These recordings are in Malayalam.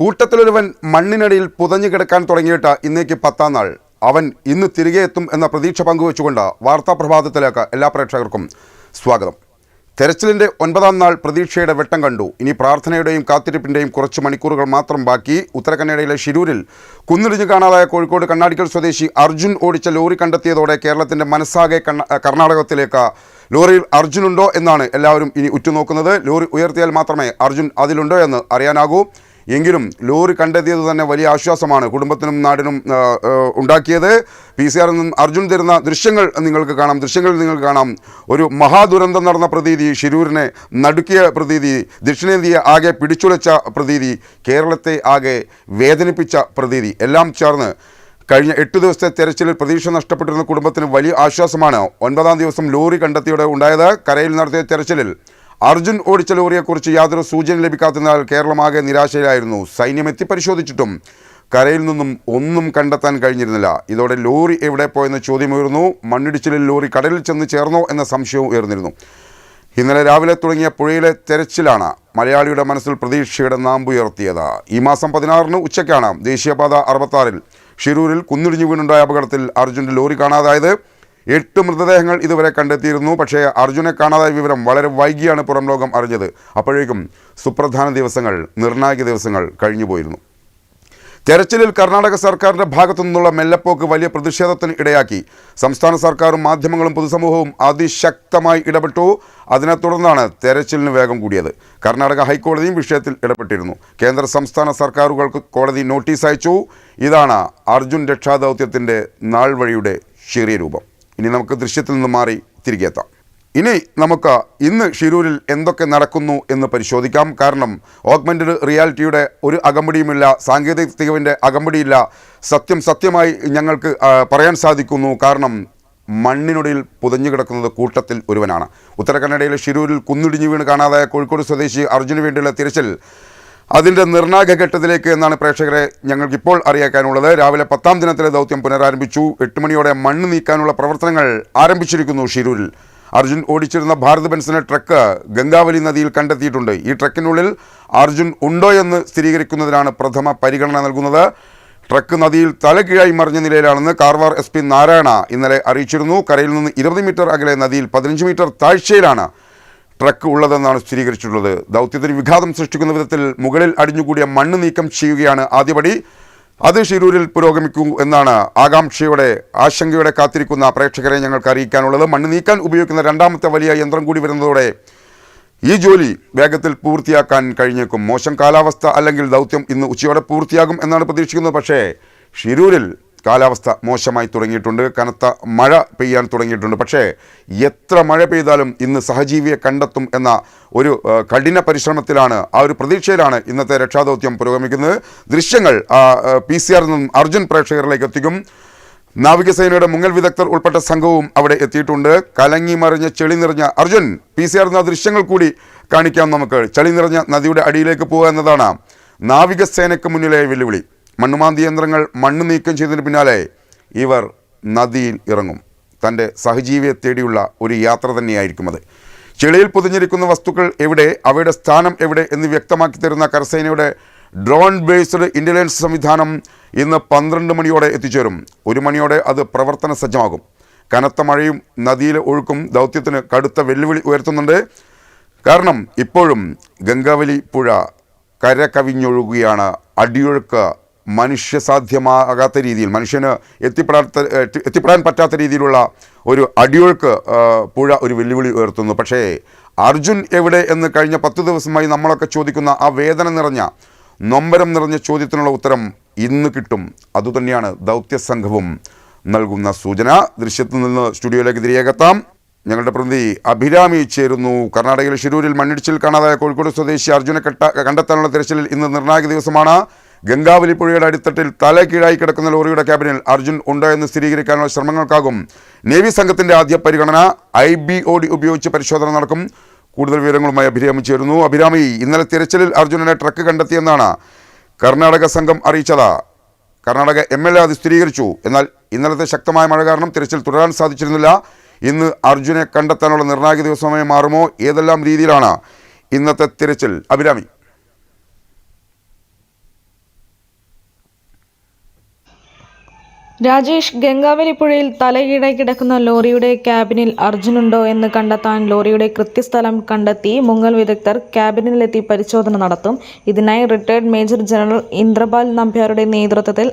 കൂട്ടത്തിലൊരുവൻ മണ്ണിനടിയിൽ പുതഞ്ഞു കിടക്കാൻ തുടങ്ങിയിട്ട് ഇന്നേക്ക് പത്താം നാൾ. അവൻ ഇന്ന് തിരികെ എത്തും എന്ന പ്രതീക്ഷ പങ്കുവച്ചുകൊണ്ട് വാർത്താ പ്രഭാതത്തിലേക്ക് എല്ലാ പ്രേക്ഷകർക്കും സ്വാഗതം. തെരച്ചിലിന്റെ ഒൻപതാം നാൾ പ്രതീക്ഷയുടെ വെട്ടം കണ്ടു. ഇനി പ്രാർത്ഥനയുടെയും കാത്തിരിപ്പിന്റെയും കുറച്ച് മണിക്കൂറുകൾ മാത്രം ബാക്കി. ഉത്തരകന്നഡയിലെ ഷിരൂരിൽ കുന്നിടിഞ്ഞു കാണാതായ കോഴിക്കോട് കണ്ണാടിക്കൽ സ്വദേശി അർജുൻ ഓടിച്ച ലോറി കണ്ടെത്തിയതോടെ കേരളത്തിന്റെ മനസ്സാകെ കർണാടകത്തിലേക്ക് ലോറിയിൽ അർജുനുണ്ടോ എന്നാണ് എല്ലാവരും ഇനി ഉറ്റുനോക്കുന്നത്. ലോറി ഉയർത്തിയാൽ മാത്രമേ അർജുൻ അതിലുണ്ടോ എന്ന് അറിയാനാകൂ. എങ്കിലും ലോറി കണ്ടെത്തിയത് തന്നെ വലിയ ആശ്വാസമാണ്. കുടുംബത്തിനും നാടിനും ഉണ്ടാക്കിയത്. പി സി ആറിൽ നിന്നും അർജുൻ തരുന്ന ദൃശ്യങ്ങൾ നിങ്ങൾക്ക് കാണാം. ദൃശ്യങ്ങൾ നിങ്ങൾക്ക് കാണാം. ഒരു മഹാദുരന്തം നടന്ന പ്രതീതി ഷിരൂരിനെ നടുക്കിയ പ്രതീതി ദക്ഷിണേന്ത്യയെ ആകെ പിടിച്ചുലച്ച പ്രതീതി കേരളത്തെ ആകെ വേദനിപ്പിച്ച പ്രതീതി. എല്ലാം ചേർന്ന് കഴിഞ്ഞ എട്ട് ദിവസത്തെ തെരച്ചിലിൽ പ്രതീക്ഷ നഷ്ടപ്പെട്ടിരുന്ന കുടുംബത്തിന് വലിയ ആശ്വാസമാണ്. ഒൻപതാം ദിവസം ലോറി കണ്ടെത്തിയോടെ ഉണ്ടായത് കരയിൽ നടത്തിയ തെരച്ചിലിൽ അർജുൻ ഓടിച്ച ലോറിയെക്കുറിച്ച് യാതൊരു സൂചന ലഭിക്കാത്തതിനാൽ കേരളമാകെ നിരാശയിലായിരുന്നു. സൈന്യം എത്തിപ്പരിശോധിച്ചിട്ടും കരയിൽ നിന്നും ഒന്നും കണ്ടെത്താൻ കഴിഞ്ഞിരുന്നില്ല. ഇതോടെ ലോറി എവിടെ പോയെന്ന ചോദ്യമുയർന്നു. മണ്ണിടിച്ചിലിൽ ലോറി കടലിൽ ചെന്ന് ചേർന്നോ എന്ന സംശയവും ഉയർന്നിരുന്നു. ഇന്നലെ രാവിലെ തുടങ്ങിയ പുഴയിലെ തെരച്ചിലാണ് മലയാളിയുടെ മനസ്സിൽ പ്രതീക്ഷയുടെ നാമ്പുയർത്തിയത് ഈ മാസം പതിനാറിന് ഉച്ചയ്ക്കാണ് ദേശീയപാത അറുപത്താറിൽ ഷിരൂരിൽ കുന്നിടിഞ്ഞു വീണുണ്ടായ അപകടത്തിൽ അർജുന്റെ ലോറി കാണാതായത് എട്ട് മൃതദേഹങ്ങൾ ഇതുവരെ കണ്ടെത്തിയിരുന്നു. പക്ഷേ അർജുനെ കാണാതായ വിവരം വളരെ വൈകിയാണ് പുറം ലോകം അറിഞ്ഞത്. അപ്പോഴേക്കും സുപ്രധാന ദിവസങ്ങൾ നിർണായക ദിവസങ്ങൾ കഴിഞ്ഞുപോയിരുന്നു തെരച്ചിലിൽ കർണാടക സർക്കാരിന്റെ ഭാഗത്തു നിന്നുള്ള മെല്ലപ്പോക്ക് വലിയ പ്രതിഷേധത്തിന് ഇടയാക്കി. സംസ്ഥാന സർക്കാരും മാധ്യമങ്ങളും പൊതുസമൂഹവും അതിശക്തമായി ഇടപെട്ടു. അതിനെ തുടർന്നാണ് തെരച്ചിലിന് വേഗം കൂടിയത്. കർണാടക ഹൈക്കോടതിയും വിഷയത്തിൽ ഇടപെട്ടിരുന്നു. കേന്ദ്ര സംസ്ഥാന സർക്കാരുകൾക്ക് കോടതി നോട്ടീസ് അയച്ചു. ഇതാണ് അർജുൻ രക്ഷാദൗത്യത്തിന്റെ നാൾ വഴിയുടെ ചെറിയ രൂപം. ഇനി നമുക്ക് ദൃശ്യത്തിൽ നിന്ന് മാറി തിരികെ എത്താം. ഇനി നമുക്ക് ഇന്ന് ഷിരൂരിൽ എന്തൊക്കെ നടക്കുന്നു എന്ന് പരിശോധിക്കാം. കാരണം ഓഗ്മെന്റഡ് റിയാലിറ്റിയുടെ ഒരു അകമ്പടിയുമില്ല സാങ്കേതിക തികവിന്റെ അകമ്പടിയില്ല. സത്യം സത്യമായി ഞങ്ങൾക്ക് പറയാൻ സാധിക്കുന്നു. കാരണം മണ്ണിനൊടിയിൽ പുതഞ്ഞു കിടക്കുന്നത് കൂട്ടത്തിൽ ഒരുവനാണ്. ഉത്തരകന്നഡയിലെ ഷിരൂരിൽ കുന്നിടിഞ്ഞു വീണ് കാണാതായ കോഴിക്കോട് സ്വദേശി അർജുന് വേണ്ടിയുള്ള തിരച്ചിൽ അതിന്റെ നിർണായക ഘട്ടത്തിലേക്ക് എന്നാണ് പ്രേക്ഷകരെ ഞങ്ങൾക്കിപ്പോൾ അറിയിക്കാനുള്ളത്. രാവിലെ പത്താം ദിനത്തിലെ ദൗത്യം പുനരാരംഭിച്ചു. എട്ട് മണിയോടെ മണ്ണ് നീക്കാനുള്ള പ്രവർത്തനങ്ങൾ ആരംഭിച്ചിരിക്കുന്നു ഷിരൂരിൽ. അർജുൻ ഓടിച്ചിരുന്ന ഭാരത് ബെൻസിനെ ട്രക്ക് ഗംഗാവലി നദിയിൽ കണ്ടെത്തിയിട്ടുണ്ട്. ഈ ട്രക്കിനുള്ളിൽ അർജുൻ ഉണ്ടോ എന്ന് സ്ഥിരീകരിക്കുന്നതിനാണ് പ്രഥമ പരിഗണന നൽകുന്നത്. ട്രക്ക് നദിയിൽ തലകീഴായി മറിഞ്ഞ നിലയിലാണെന്ന് കാർവാർ എസ് പി നാരായണ ഇന്നലെ അറിയിച്ചിരുന്നു. കരയിൽ നിന്ന് ഇരുപത് മീറ്റർ അകലെ നദിയിൽ പതിനഞ്ച് മീറ്റർ താഴ്ചയിലാണ് ട്രക്ക് ഉള്ളതെന്നാണ് സ്ഥിരീകരിച്ചിട്ടുള്ളത്. ദൗത്യത്തിന് വിഘാതം സൃഷ്ടിക്കുന്ന വിധത്തിൽ മുകളിൽ അടിഞ്ഞുകൂടിയ മണ്ണ് നീക്കം ചെയ്യുകയാണ് ആദ്യപടി. അത് ഷിരൂരിൽ പുരോഗമിക്കൂ എന്നാണ് ആകാംക്ഷയോടെ ആശങ്കയോടെ കാത്തിരിക്കുന്ന പ്രേക്ഷകരെ ഞങ്ങൾക്ക് അറിയിക്കാനുള്ളത്. മണ്ണ് നീക്കാൻ ഉപയോഗിക്കുന്ന രണ്ടാമത്തെ വലിയ യന്ത്രം കൂടി വരുന്നതോടെ ഈ ജോലി വേഗത്തിൽ പൂർത്തിയാക്കാൻ കഴിഞ്ഞേക്കും. മോശം കാലാവസ്ഥ അല്ലെങ്കിൽ ദൗത്യം ഇന്ന് ഉച്ചയോടെ പൂർത്തിയാകും എന്നാണ് പ്രതീക്ഷിക്കുന്നത്. പക്ഷേ ഷിരൂരിൽ കാലാവസ്ഥ മോശമായി തുടങ്ങിയിട്ടുണ്ട്. കനത്ത മഴ പെയ്യാൻ തുടങ്ങിയിട്ടുണ്ട്. പക്ഷേ എത്ര മഴ പെയ്താലും ഇന്ന് സഹജീവിയെ കണ്ടെത്തും എന്ന ഒരു കഠിന പരിശ്രമത്തിലാണ് ആ ഒരു പ്രതീക്ഷയിലാണ് ഇന്നത്തെ രക്ഷാദൗത്യം പുരോഗമിക്കുന്നത്. ദൃശ്യങ്ങൾ പി സി ആറിൽ നിന്നും അർജുൻ പ്രേക്ഷകരിലേക്ക് എത്തിക്കും. നാവികസേനയുടെ മുങ്ങൽ വിദഗ്ധർ ഉൾപ്പെട്ട സംഘവും അവിടെ എത്തിയിട്ടുണ്ട്. കലങ്ങി മറിഞ്ഞ ചെളി നിറഞ്ഞ അർജുൻ പി സി ആർ എന്ന ദൃശ്യങ്ങൾ കൂടി കാണിക്കാം നമുക്ക്. ചെളി നിറഞ്ഞ നദിയുടെ അടിയിലേക്ക് പോകുക എന്നതാണ് നാവികസേനയ്ക്ക് മുന്നിലെ വെല്ലുവിളി. മണ്ണുമാന്തി യന്ത്രങ്ങൾ മണ്ണ് നീക്കം ചെയ്തതിന് പിന്നാലെ ഇവർ നദിയിൽ ഇറങ്ങും. തന്റെ സഹജീവിയെ തേടിയുള്ള ഒരു യാത്ര തന്നെയായിരിക്കും അത്. ചെളിയിൽ പൊതിഞ്ഞിരിക്കുന്ന വസ്തുക്കൾ എവിടെ അവയുടെ സ്ഥാനം എവിടെ എന്ന് വ്യക്തമാക്കി തരുന്ന കരസേനയുടെ ഡ്രോൺ ബേസ്ഡ് ഇന്റലിജൻസ് സംവിധാനം ഇന്ന് പന്ത്രണ്ട് മണിയോടെ എത്തിച്ചേരും. ഒരു മണിയോടെ അത് പ്രവർത്തന സജ്ജമാകും. കനത്ത മഴയും നദിയിലെ ഒഴുക്കും ദൗത്യത്തിന് കടുത്ത വെല്ലുവിളി ഉയർത്തുന്നുണ്ട്. കാരണം ഇപ്പോഴും ഗംഗാവലി പുഴ കര കവിഞ്ഞൊഴുകുകയാണ് അടിയൊഴുക്ക് മനുഷ്യസാധ്യമാകാത്ത രീതിയിൽ മനുഷ്യന് എത്തിപ്പെടാത്ത എത്തി- എത്തിപ്പെടാൻ പറ്റാത്ത രീതിയിലുള്ള ഒരു അടിയൊഴുക്ക് പുഴ ഒരു വെല്ലുവിളി ഉയർത്തുന്നു. പക്ഷേ അർജുൻ എവിടെ എന്ന് കഴിഞ്ഞ പത്ത് ദിവസമായി നമ്മളൊക്കെ ചോദിക്കുന്ന ആ വേദന നിറഞ്ഞ നൊമ്പരം നിറഞ്ഞ ചോദ്യത്തിനുള്ള ഉത്തരം ഇന്ന് കിട്ടും. അതുതന്നെയാണ് ദൗത്യ സംഘവും നൽകുന്ന സൂചന. ദൃശ്യത്തിൽ നിന്ന് സ്റ്റുഡിയോയിലേക്ക് തിരികെത്താം ഞങ്ങളുടെ പ്രതി അഭിരാമി ചേരുന്നു. കർണാടകയിലെ ഷിരൂരിൽ മണ്ണിടിച്ചിൽ കാണാതായ കോഴിക്കോട് സ്വദേശി അർജുനെ കെട്ട കണ്ടെത്താനുള്ള തിരച്ചിലിൽ ഇന്ന് നിർണായക ദിവസമാണ്. ഗംഗാവലി പുഴയുടെ അടിത്തട്ടിൽ തല കീഴായി കിടക്കുന്ന ലോറിയുടെ ക്യാബിനിൽ അർജുൻ ഉണ്ടോ എന്ന് സ്ഥിരീകരിക്കാനുള്ള ശ്രമങ്ങൾക്കാകും. നേവി സംഘത്തിന്റെ ആദ്യ പരിഗണന ഐ ബി ഒ ഡി ഉപയോഗിച്ച് പരിശോധന നടക്കും. കൂടുതൽ വിവരങ്ങളുമായി അഭിരാമി ചേരുന്നു. അഭിരാമി ഇന്നലെ തിരച്ചിലിൽ അർജുനനെ ട്രക്ക് കണ്ടെത്തിയെന്നാണ് കർണാടക സംഘം അറിയിച്ചത്. കർണാടക എം എൽ എ അത് സ്ഥിരീകരിച്ചു. എന്നാൽ ഇന്നലത്തെ ശക്തമായ മഴ കാരണം തിരച്ചിൽ തുടരാൻ സാധിച്ചിരുന്നില്ല. ഇന്ന് അർജുനെ കണ്ടെത്താനുള്ള നിർണായക ദിവസമായി മാറുമോ? ഏതെല്ലാം രീതിയിലാണ് ഇന്നത്തെ തിരച്ചിൽ? അഭിരാമി. രാജേഷ് ഗംഗാവലി പുഴയിൽ തലകീഴായി കിടക്കുന്ന ലോറിയുടെ ക്യാബിനിൽ അർജുനുണ്ടോ എന്ന് കണ്ടെത്താൻ ലോറിയുടെ കൃത്യസ്ഥലം കണ്ടെത്തി മുങ്ങൽ വിദഗ്ധർ ക്യാബിനിലെത്തി പരിശോധന നടത്തും. ഇതിനായി റിട്ടയർഡ് മേജർ ജനറൽ ഇന്ദ്രപാൽ നമ്പ്യാരുടെ നേതൃത്വത്തിൽ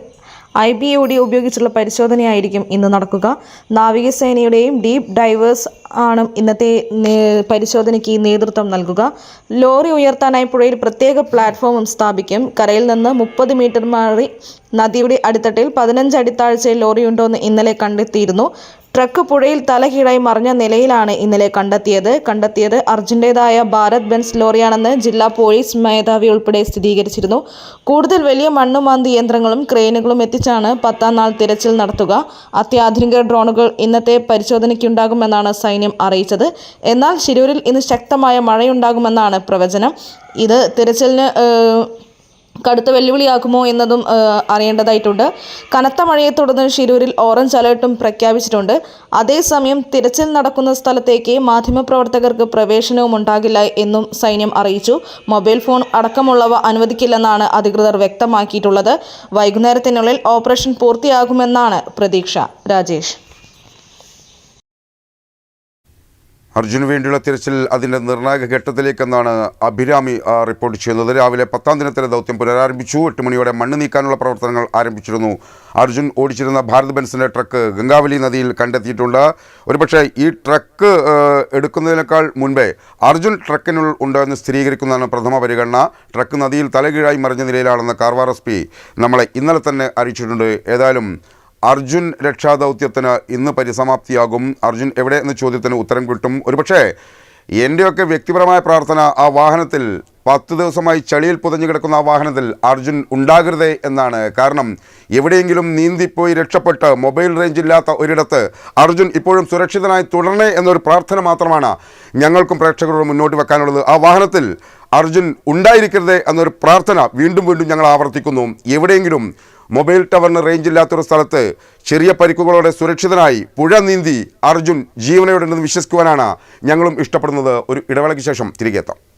ഐ ബി ഒ ഡി ഉപയോഗിച്ചുള്ള പരിശോധനയായിരിക്കും ഇന്ന് നടക്കുക. നാവികസേനയുടെയും ഡീപ് ഡൈവേഴ്സ് ആണ് ഇന്നത്തെ പരിശോധനയ്ക്ക് നേതൃത്വം നൽകുക. ലോറി ഉയർത്താനായി പുഴയിൽ പ്രത്യേക പ്ലാറ്റ്ഫോമും സ്ഥാപിക്കും. കരയിൽ നിന്ന് മുപ്പത് മീറ്റർ മാറി നദിയുടെ അടിത്തട്ടിൽ പതിനഞ്ച് അടി താഴ്ചയിൽ ലോറിയുണ്ടോയെന്ന് ഇന്നലെ കണ്ടെത്തിയിരുന്നു. ട്രക്ക് പുഴയിൽ തലകീഴായി മറിഞ്ഞ നിലയിലാണ് ഇന്നലെ കണ്ടെത്തിയത്. കണ്ടെത്തിയത് അർജുന്റേതായ ഭാരത് ബെൻസ് ലോറിയാണെന്ന് ജില്ലാ പോലീസ് മേധാവി ഉൾപ്പെടെ സ്ഥിരീകരിച്ചിരുന്നു. കൂടുതൽ വലിയ മണ്ണുമാന്തി യന്ത്രങ്ങളും ക്രെയിനുകളും എത്തിച്ചാണ് പത്താം നാൾ തിരച്ചിൽ നടത്തുക. അത്യാധുനിക ഡ്രോണുകൾ ഇന്നത്തെ പരിശോധനയ്ക്കുണ്ടാകുമെന്നാണ് സൈന്യം അറിയിച്ചത്. എന്നാൽ ശിരൂരിൽ ഇന്ന് ശക്തമായ മഴയുണ്ടാകുമെന്നാണ് പ്രവചനം. ഇത് തിരച്ചിലിന് കടുത്ത വെല്ലുവിളിയാക്കുമോ എന്നതും അറിയേണ്ടതായിട്ടുണ്ട്. കനത്ത മഴയെ തുടർന്ന് ഷിരൂരിൽ ഓറഞ്ച് അലേർട്ടും പ്രഖ്യാപിച്ചിട്ടുണ്ട്. അതേസമയം തിരച്ചിൽ നടക്കുന്ന സ്ഥലത്തേക്ക് മാധ്യമപ്രവർത്തകർക്ക് പ്രവേശനവും ഉണ്ടാകില്ല എന്നും സൈന്യം അറിയിച്ചു. മൊബൈൽ ഫോൺ അടക്കമുള്ളവ അനുവദിക്കില്ലെന്നാണ് അധികൃതർ വ്യക്തമാക്കിയിട്ടുള്ളത്. വൈകുന്നേരത്തിനുള്ളിൽ ഓപ്പറേഷൻ പൂർത്തിയാകുമെന്നാണ് പ്രതീക്ഷ. രാജേഷ്. അർജുന് വേണ്ടിയുള്ള തിരച്ചിൽ അതിന്റെ നിർണായക ഘട്ടത്തിലേക്കെന്നാണ് അഭിരാമി റിപ്പോർട്ട് ചെയ്യുന്നത്. രാവിലെ പത്താം ദിനത്തിലെ ദൗത്യം പുനരാരംഭിച്ചു. എട്ട് മണിയോടെ മണ്ണ് നീക്കാനുള്ള പ്രവർത്തനങ്ങൾ ആരംഭിച്ചിരുന്നു. അർജുൻ ഓടിച്ചിരുന്ന ഭാരത് ബെൻസിന്റെ ട്രക്ക് ഗംഗാവലി നദിയിൽ കണ്ടെത്തിയിട്ടുണ്ട്. ഒരുപക്ഷെ ഈ ട്രക്ക് എടുക്കുന്നതിനേക്കാൾ മുൻപേ അർജുൻ ട്രക്കിനുള്ളിൽ ഉണ്ടെന്ന് സ്ഥിരീകരിക്കുന്നതാണ് പ്രഥമ പരിഗണന. ട്രക്ക് നദിയിൽ തലകീഴായി മറിഞ്ഞ നിലയിലാണെന്ന് കാർവാർ എസ് നമ്മളെ ഇന്നലെ തന്നെ അറിയിച്ചിട്ടുണ്ട്. ഏതായാലും അർജുൻ രക്ഷാദൗത്യത്തിന് ഇന്ന് പരിസമാപ്തിയാകും. അർജുൻ എവിടെ എന്ന ചോദ്യത്തിന് ഉത്തരം കിട്ടും. ഒരുപക്ഷേ എന്റെയൊക്കെ വ്യക്തിപരമായ പ്രാർത്ഥന ആ വാഹനത്തിൽ പത്ത് ദിവസമായി ചളിയിൽ പുതഞ്ഞു കിടക്കുന്ന ആ വാഹനത്തിൽ അർജുൻ ഉണ്ടാകരുതേ എന്നാണ്. കാരണം എവിടെയെങ്കിലും നീന്തിപ്പോയി രക്ഷപ്പെട്ട് മൊബൈൽ റേഞ്ച് ഇല്ലാത്ത ഒരിടത്ത് അർജുൻ ഇപ്പോഴും സുരക്ഷിതനായി തുടരണേ എന്നൊരു പ്രാർത്ഥന മാത്രമാണ് ഞങ്ങൾക്കും പ്രേക്ഷകരോട് മുന്നോട്ട് വെക്കാനുള്ളത്. ആ വാഹനത്തിൽ അർജുൻ ഉണ്ടായിരിക്കരുതേ എന്നൊരു പ്രാർത്ഥന വീണ്ടും വീണ്ടും ഞങ്ങൾ ആവർത്തിക്കുന്നു. എവിടെയെങ്കിലും മൊബൈൽ ടവറിന് റേഞ്ചില്ലാത്തൊരു സ്ഥലത്ത് ചെറിയ പരിക്കുകളോടെ സുരക്ഷിതനായി പുഴ നീന്തി അർജുൻ ജീവനയോടെ വിശ്വസിക്കുവാനാണ് ഞങ്ങളും ഇഷ്ടപ്പെടുന്നത്. ഒരു ഇടവേളയ്ക്ക് ശേഷം തിരികെ എത്താം.